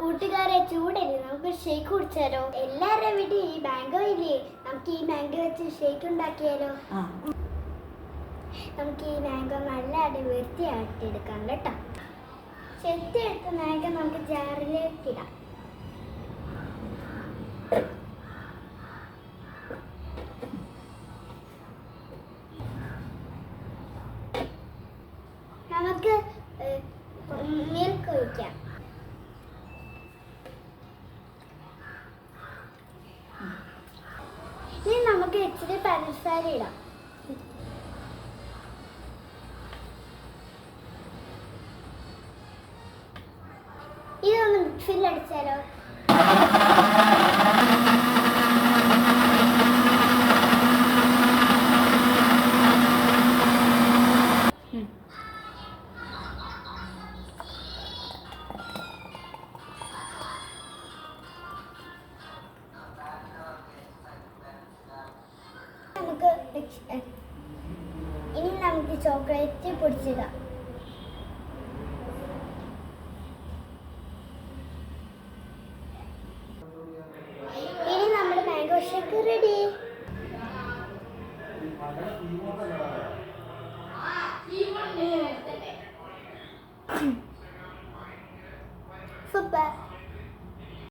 കൂട്ടുകാരെ ചൂടല്ലേ? നമുക്ക് ഷേക്ക് കുടിച്ചാലോ? എല്ലാവരുടെ വീട്ടിൽ ഈ മാംഗോ ഇല്ലേ? നമുക്ക് ഈ മാംഗോ വെച്ച് ഷേക്ക് ഉണ്ടാക്കിയാലോ? നമുക്ക് ഈ മാംഗോ നല്ല അടി വൃത്തിയാക്കി എടുക്കാം കേട്ടോ ചെത്തിയെടുത്ത മാംഗോ നമുക്ക് ജാറിലേക്ക് ഇടാം. നമുക്ക് മിൽക്ക് ഒഴിക്കാം ഇനി നമുക്ക് ഇച്ചിരി പഞ്ചസാര ഇടാം. ഇതൊന്ന് മിക്സിയിൽ അടിച്ചാലോ? ഇനി നമുക്ക് ചോക്ലേറ്റ് പൊടിച്ചിടാം ഇനി റെഡി. സൂപ്പർ.